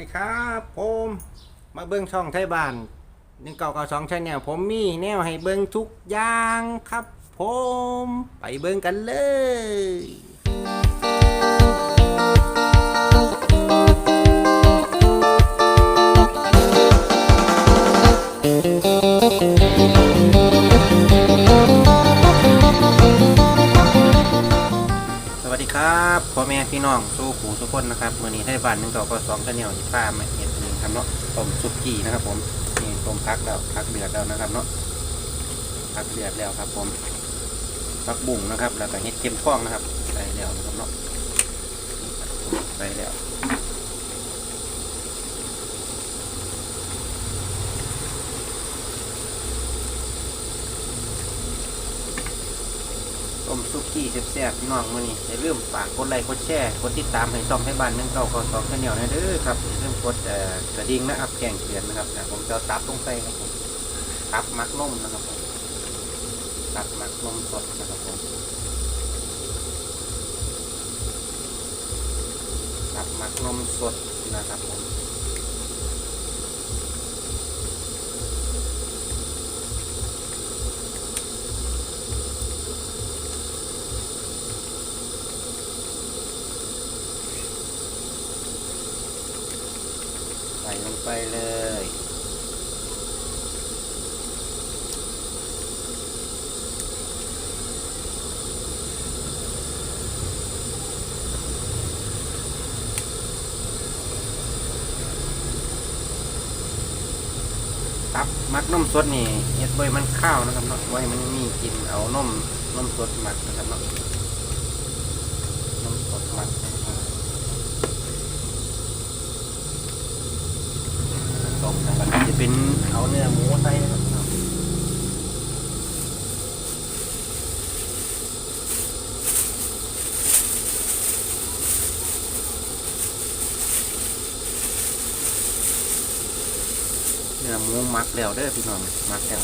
ดีครับผมมาเบิ้งช่องไทยบ้านหนึ่งเก่าเก่าสองชแนลผมมีแนวให้เบิ้งทุกอย่างครับ ผมไปเบิ้งกันเลยสวัสดีครับพ่อแม่พี่น้องสู่ กคนนะครับมือนี้ให้บ้านหนึ่งเก่าก็สองชแนลที่ป้ามาเห็ดหนึ่งทำเนาะต้มซุกี้นะครับ ผมนี่ต้มพักแล้วพักเดือดแล้วนะครับเนาะพักเดือดแล้วครับผมพักบุ่งนะครับ แล้วก็เห็ดเค็มข้องนะครับใส่แล้วนะครับเนาะใส่แล้ว ต้มซุกี้แซ่บๆพี่น้องมื่อนี้อย่าลืมฝากกดไลค์กดแชร์กดติดตามให้ช่องให้บ้านหนึ่งเก่าเก่าสองชแนลนะเด้อครับอย่าลืมกดกระดิ่งนะครับแจ้งเตือนนะครับนะผมจะตับลงไปครับผมตับมักนมนะครับผมตับมักนมสดนะครับผมตับมักนมสดนะครับผมใส่ลงไปเลย ตับมักนมสดนี่เฮ็ดไว้มันข้าวนะครับเนาะไว้มันมีกินเอานมนมสดหมักนะครับเนาะนมสดหมักนะครับ ต้มนะครับจะเป็นเอาเนื้อหมูใส่นะครับเนื้อหมูมักแล้วเด้อพี่น้องมักแล้ว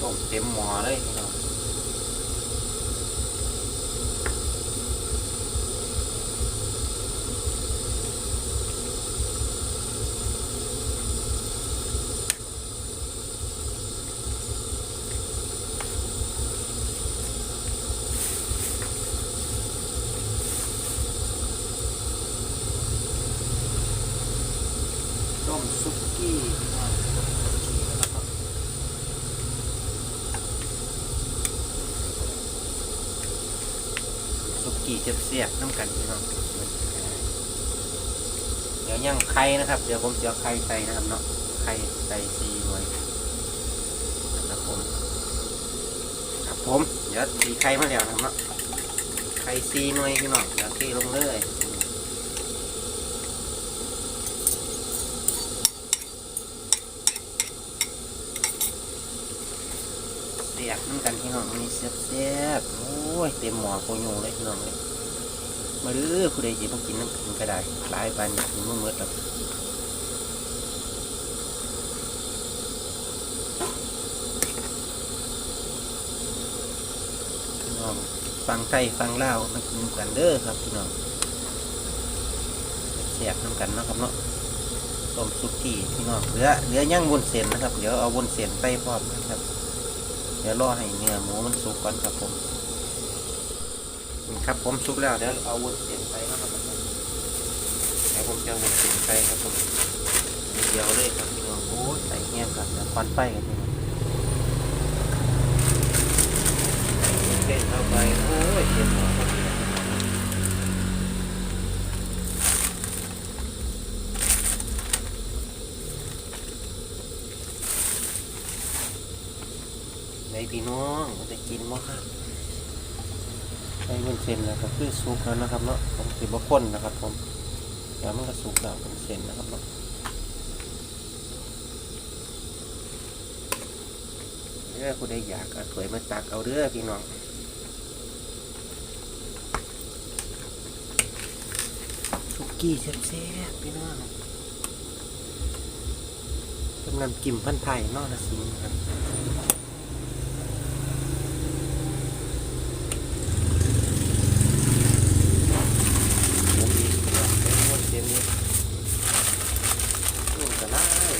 ต้มเต็มหม้อเลยพี่น้อง ต้ม ซุกี้ซุกี้เสียบๆน้ำกันพี่น้องเดี๋ยวย่างไข่นะครับ เดี๋ยวผมจะเอาไข่ใส่นะครับเนาะไข่ใส่ซีหน่วยนะครับผมครับผม เดี๋ยวตีไข่มาแล้วนะครับเนาะไข่ซีหน่วยพี่น้องเดี๋ยวเทลงเลย บน้ำกันพี่น้องอันนี้เสียบเสียบๆโอ้ยเต็มหม้อโคโยเลยพี่น้องเลยมาเด้อผู้ใดจะมากินน้ำกินก็ได้หลายปานกินมื่อมื่อแล้วพี่น้องฟังไทยฟังลาวมากินกันเด้อครับพี่น้องเสียบน้ำกันนะครับเนาะต้มซุกี้พี่น้องเหลือเหลือย่างบนเส้นนะครับ เดี๋ยวเอาบนเส้นไปพร้อมนะครับ ดี๋ยวรอให้เนื้อหมูมันสุกก่อนครับผมนี่ครับผมสุกแล้วเดี๋ยวเอาวุ้นเส้นไปนะครับผมเดี๋ยวผมจะวุ้นเส้นไปครับผมเดียวเลยครับพี่น้องโอ้ใส่เงี้ยกันแล้วควันไฟกันนี่เส้นเข้าไปโอ้ยเต็มหัวครับ ในพี่น้องมันจะกินมั้งครับใส่วุ้นเส้นแล้วก็คือสุกแล้วนะครับเนาะผมสิบ่ข้นนะครับผมเดี๋ยวมันก็สุกแล้วเป็นเส้นนะครับเนาะเด้อผู้ใดอยากก็ถวยมาตักเอาเด้อพี่น้องสุกี้แซ่บๆพี่น้องกำลังกิมพันไทยนอกนะสิครับ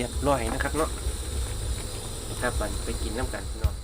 เรียบร้อยนะครับเนาะครับมันไปกินน้ำกันพี่น้อง